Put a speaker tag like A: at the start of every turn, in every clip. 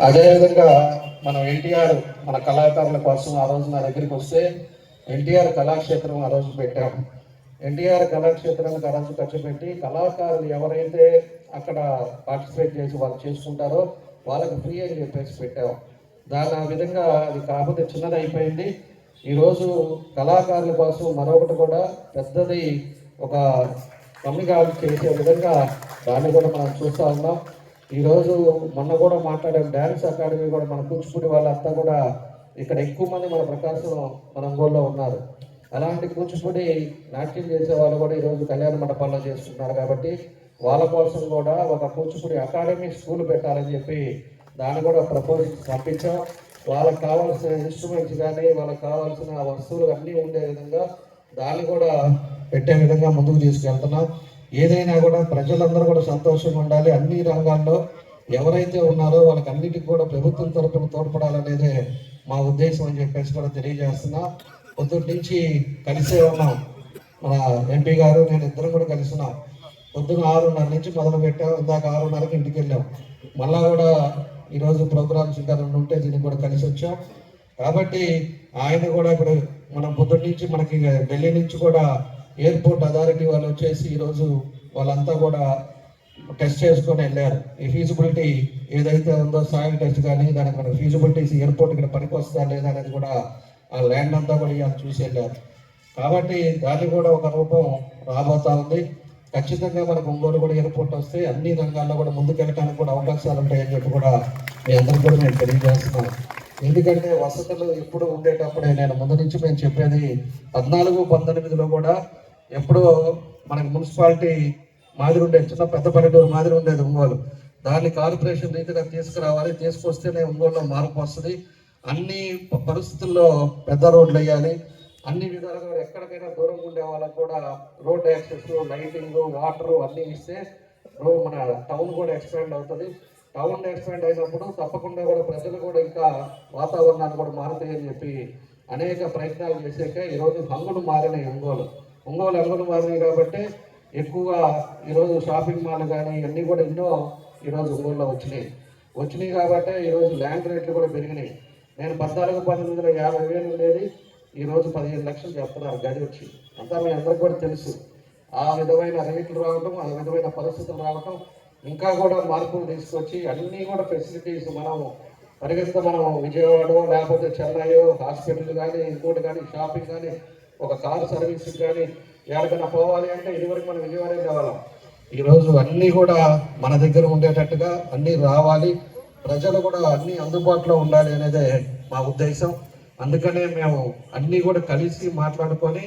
A: అదేవిధంగా మనం ఎన్టీఆర్ మన కళాకారుల కోసం ఆ రోజు నా దగ్గరికి వస్తే ఎన్టీఆర్ కళాక్షేత్రం ఆ రోజు పెట్టాం. ఎన్టీఆర్ కళాక్షేత్రానికి ఆ రోజు ఖర్చు పెట్టి కళాకారులు ఎవరైతే అక్కడ పార్టిసిపేట్ చేసి వాళ్ళు చేసుకుంటారో వాళ్ళకి ఫ్రీ అని చెప్పేసి పెట్టాం. దాని ఆ విధంగా అది కాకపోతే చిన్నది అయిపోయింది. ఈరోజు కళాకారుల కోసం మరొకటి కూడా పెద్దది ఒక కమ్యూనికాలు చేసే విధంగా దాన్ని కూడా మనం చూస్తూ ఉన్నాం. ఈరోజు మొన్న కూడా మాట్లాడాం. డ్యాన్స్ అకాడమీ కూడా మన కూచిపూడి వాళ్ళంతా కూడా ఇక్కడ ఎక్కువ మంది మన ప్రకాశం మన ఒంగోలులో ఉన్నారు. అలాంటి కూచిపూడి నాట్యం చేసే వాళ్ళు కూడా ఈరోజు కళ్యాణ మండపాల్లో చేస్తున్నారు కాబట్టి వాళ్ళ కోసం కూడా ఒక కూచిపూడి అకాడమీ స్కూల్ పెట్టాలని చెప్పి దాన్ని కూడా ప్రపోజ్ పంపించాం. వాళ్ళకి కావాల్సిన ఇన్స్ట్రుమెంట్స్ కానీ వాళ్ళకి కావాల్సిన వస్తువులు అన్నీ ఉండే విధంగా దాన్ని కూడా పెట్టే విధంగా ముందుకు తీసుకెళ్తున్నాం. ఏదైనా కూడా ప్రజలందరూ కూడా సంతోషంగా ఉండాలి. అన్ని రంగాల్లో ఎవరైతే ఉన్నారో వాళ్ళకి అన్నిటికీ కూడా ప్రభుత్వం తరపున తోడ్పడాలనేదే మా ఉద్దేశం అని చెప్పేసి కూడా తెలియజేస్తున్నా. పొద్దుటి నుంచి కలిసే ఉన్నాం. మన ఎంపీ గారు నేను ఇద్దరం కూడా కలిసినాం. పొద్దున పొద్దున్న ఆరున్నర నుంచి మొదలు పెట్టాం ఇందాక ఆరున్నరకి ఇంటికి వెళ్ళాం. మళ్ళా కూడా ఈరోజు ప్రోగ్రామ్స్ ఇంకా రెండు ఉంటే దీనికి కూడా కలిసి వచ్చాం. కాబట్టి ఆయన కూడా ఇప్పుడు మనం పొద్దుటి నుంచి మనకి ఢిల్లీ నుంచి కూడా ఎయిర్పోర్ట్ అథారిటీ వాళ్ళు వచ్చేసి ఈరోజు వాళ్ళంతా కూడా టెస్ట్ చేసుకొని వెళ్ళారు. ఈ ఫీజిబిలిటీ ఏదైతే ఉందో సాయిల్ టెస్ట్ కానీ దానికి మన ఫీజిబిలిటీస్ ఎయిర్పోర్ట్ ఇక్కడ పనికి లేదా అనేది కూడా ఆ ల్యాండ్ అంతా కూడా ఇవాళ చూసి వెళ్ళారు. కాబట్టి దాన్ని కూడా ఒక రూపం రాబోతా ఉంది. ఖచ్చితంగా మనకు ఒంగోలు కూడా ఎయిర్పోర్ట్ వస్తే అన్ని రంగాల్లో కూడా ముందుకెళ్ళడానికి కూడా అవకాశాలు ఉంటాయని చెప్పి కూడా మీ అందరికీ కూడా నేను తెలియజేస్తున్నాను. ఎందుకంటే వసతులు ఎప్పుడు ఉండేటప్పుడే నేను ముందు నుంచి మేము చెప్పేది పద్నాలుగు పంతొమ్మిదిలో కూడా ఎప్పుడో మనకి మున్సిపాలిటీ మాదిరి ఉండేది చిన్న పెద్ద పల్లెటూరు మాదిరి ఉండేది ఒంగోలు. దాన్ని కార్పొరేషన్ రీతిగా తీసుకురావాలి తీసుకొస్తేనే ఒంగోలులో మార్పు వస్తుంది. అన్ని పరిస్థితుల్లో పెద్ద రోడ్లు వేయాలి. అన్ని విధాలుగా ఎక్కడికైనా దూరం ఉండే వాళ్ళకు కూడా రోడ్ యాక్సెస్ లైటింగ్ వాటర్ అన్నీ ఇస్తే మన టౌన్ కూడా ఎక్స్పాండ్ అవుతుంది. టౌన్ ఎక్స్పాండ్ అయినప్పుడు తప్పకుండా కూడా ప్రజలు కూడా ఇంకా వాతావరణాన్ని కూడా మారుతాయని చెప్పి అనేక ప్రయత్నాలు చేసాక ఈరోజు హంగులు మారినాయి ఒంగోలు. ఒంగోలు హంగులు మారినాయి కాబట్టి ఎక్కువగా ఈరోజు షాపింగ్ మాల్ కానీ ఇవన్నీ కూడా ఎన్నో ఈరోజు ఒంగోలులో వచ్చినాయి. వచ్చినాయి కాబట్టి ఈరోజు ల్యాండ్ రేట్లు కూడా పెరిగినాయి. నేను పద్నాలుగు వందల యాభై వేలు ఉండేది. ఈరోజు పదిహేను లక్షలు చెప్తున్నారు గది వచ్చి. అంతా మీ అందరికి కూడా తెలుసు. ఆ విధమైన రేట్లు రావటం ఆ విధమైన పరిస్థితులు రావటం ఇంకా కూడా మార్పులు తీసుకొచ్చి అన్నీ కూడా ఫెసిలిటీస్ మనము పరిగెత్త మనం విజయవాడ లేకపోతే చెన్నై హాస్పిటల్ కానీ ఇంకోటి కానీ షాపింగ్ కానీ ఒక కారు సర్వీస్ కానీ ఎక్కడికైనా పోవాలి అంటే ఇదివరకు మనం విజయవాడ కావాలా? ఈరోజు అన్నీ కూడా మన దగ్గర ఉండేటట్టుగా అన్నీ రావాలి. ప్రజలు కూడా అన్నీ అందుబాటులో ఉండాలి అనేదే మా ఉద్దేశం. అందుకనే మేము అన్నీ కూడా కలిసి మాట్లాడుకొని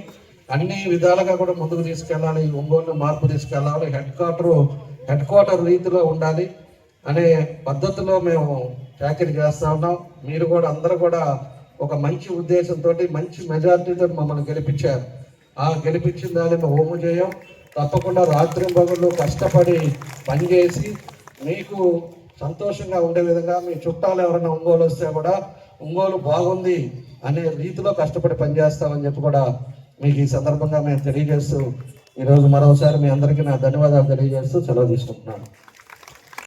A: అన్ని విధాలుగా కూడా ముందుకు తీసుకెళ్ళాలి ఒంగోలు మార్పు తీసుకెళ్ళాలి హెడ్ క్వార్టర్ హెడ్ క్వార్టర్ రీతిలో ఉండాలి అనే పద్ధతిలో మేము ప్యాకెట్ చేస్తా ఉన్నాం. మీరు కూడా అందరూ కూడా ఒక మంచి ఉద్దేశంతో మంచి మెజార్టీతో మమ్మల్ని గెలిపించారు. ఆ గెలిపించిన దాన్ని మేము హోము చేయం తప్పకుండా రాత్రి పగళ్ళు కష్టపడి పనిచేసి మీకు సంతోషంగా ఉండే విధంగా మీ చుట్టాలు ఎవరైనా ఒంగోలు వస్తే కూడా ఒంగోలు బాగుంది అనే రీతిలో కష్టపడి పనిచేస్తామని చెప్పి కూడా మీకు ఈ సందర్భంగా మేము తెలియజేస్తూ ఈరోజు మరోసారి మీ అందరికీ నా ధన్యవాదాలు తెలియజేస్తూ సెలవు తీసుకుంటున్నాను.